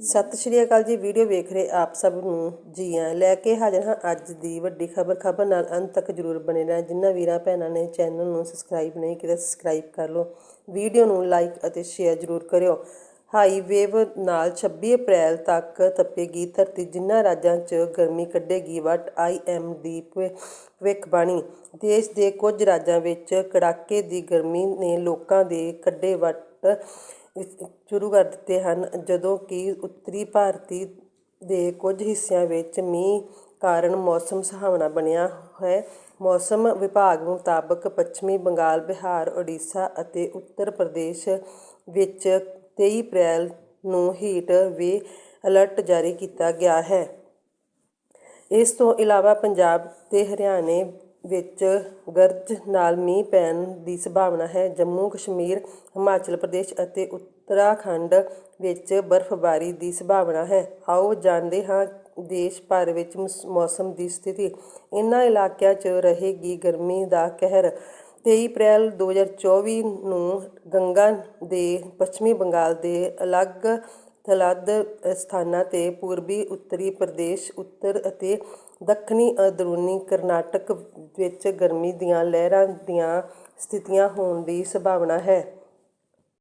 ਸਤਿ ਸ਼੍ਰੀ ਅਕਾਲ ਜੀ, ਵੀਡੀਓ ਵੇਖ ਰਹੇ ਆਪ ਸਭ ਨੂੰ ਜੀ ਆਇਆਂ ਲੈ ਕੇ ਹਾਜ਼ਰ ਹਾਂ ਅੱਜ ਦੀ ਵੱਡੀ ਖਬਰ। ਖਬਰ ਨਾਲ ਅੰਤ ਤੱਕ ਜਰੂਰ ਬਣੇ ਰਹਿਣਾ। ਜਿਨ੍ਹਾਂ ਵੀਰਾਂ ਭੈਣਾਂ ਨੇ ਚੈਨਲ ਨੂੰ ਸਬਸਕ੍ਰਾਈਬ ਨਹੀਂ ਕੀਤਾ ਸਬਸਕ੍ਰਾਈਬ ਕਰ ਲਓ। ਵੀਡੀਓ ਨੂੰ ਲਾਈਕ ਅਤੇ ਸ਼ੇਅਰ ਜਰੂਰ ਕਰਿਓ। ਹਾਈਵੇਵ ਨਾਲ 26 ਅਪ੍ਰੈਲ ਤੱਕ ਤਪੇਗੀ ਧਰਤੀ ਜਿਨ੍ਹਾਂ ਰਾਜਾਂ 'ਚ ਗਰਮੀ ਕੱਢੇਗੀ ਵਟ ਆਈਐਮਡੀ ਭਵਿੱਖਬਾਣੀ। ਦੇਸ਼ ਦੇ ਕੁਝ ਰਾਜਾਂ ਵਿੱਚ ਕੜਾਕੇ ਦੀ ਗਰਮੀ ਨੇ ਲੋਕਾਂ ਦੇ ਕੱਢੇ ਵੱਟ। ਸ਼ੁਰੂ ਕਰ ਦਿੱਤੇ ਹਨ, ਜਦੋਂ ਕਿ ਉੱਤਰੀ ਭਾਰਤੀ ਦੇ ਕੁਝ ਹਿੱਸਿਆਂ ਵਿੱਚ ਮੀਂਹ ਕਾਰਨ ਮੌਸਮ ਸੁਹਾਵਣਾ ਬਣਿਆ ਹੈ। ਮੌਸਮ ਵਿਭਾਗ ਮੁਤਾਬਕ ਪੱਛਮੀ ਬੰਗਾਲ, ਬਿਹਾਰ, ਉੜੀਸਾ ਅਤੇ ਉੱਤਰ ਪ੍ਰਦੇਸ਼ ਵਿੱਚ 23 ਅਪ੍ਰੈਲ ਨੂੰ ਹੀਟ ਵੇ ਅਲਰਟ ਜਾਰੀ ਕੀਤਾ ਗਿਆ ਹੈ। ਇਸ ਤੋਂ ਇਲਾਵਾ ਪੰਜਾਬ ਤੇ ਹਰਿਆਣੇ ਵਿੱਚ ਗਰਜ ਨਾਲ ਮੀਂਹ ਪੈਣ ਦੀ ਸੰਭਾਵਨਾ ਹੈ। ਜੰਮੂ, ਕਸ਼ਮੀਰ, ਹਿਮਾਚਲ ਪ੍ਰਦੇਸ਼ ਅਤੇ ਉੱਤਰਾਖੰਡ ਵਿੱਚ ਬਰਫ਼ਬਾਰੀ ਦੀ ਸੰਭਾਵਨਾ ਹੈ। ਆਓ ਜਾਣਦੇ ਹਾਂ ਦੇਸ਼ ਭਰ ਵਿੱਚ ਮੌਸ- ਮੌਸਮ ਦੀ ਸਥਿਤੀ। ਇਨ੍ਹਾਂ ਇਲਾਕਿਆਂ 'ਚ ਰਹੇਗੀ ਗਰਮੀ ਦਾ ਕਹਿਰ। ਤੇਈ ਅਪ੍ਰੈਲ 2024 ਨੂੰ ਗੰਗਾ ਦੇ ਪੱਛਮੀ ਬੰਗਾਲ ਦੇ ਅਲੱਗ ਥਲੱਗ ਸਥਾਨਾਂ ਤੇ ਪੂਰਬੀ, ਉੱਤਰੀ ਪ੍ਰਦੇਸ਼, ਉੱਤਰ ਅਤੇ ਦੱਖਣੀ ਅੰਦਰੂਨੀ ਕਰਨਾਟਕ ਵਿੱਚ ਗਰਮੀ ਦੀਆਂ ਲਹਿਰਾਂ ਦੀਆਂ ਸਥਿਤੀਆਂ ਹੋਣ ਦੀ ਸੰਭਾਵਨਾ ਹੈ।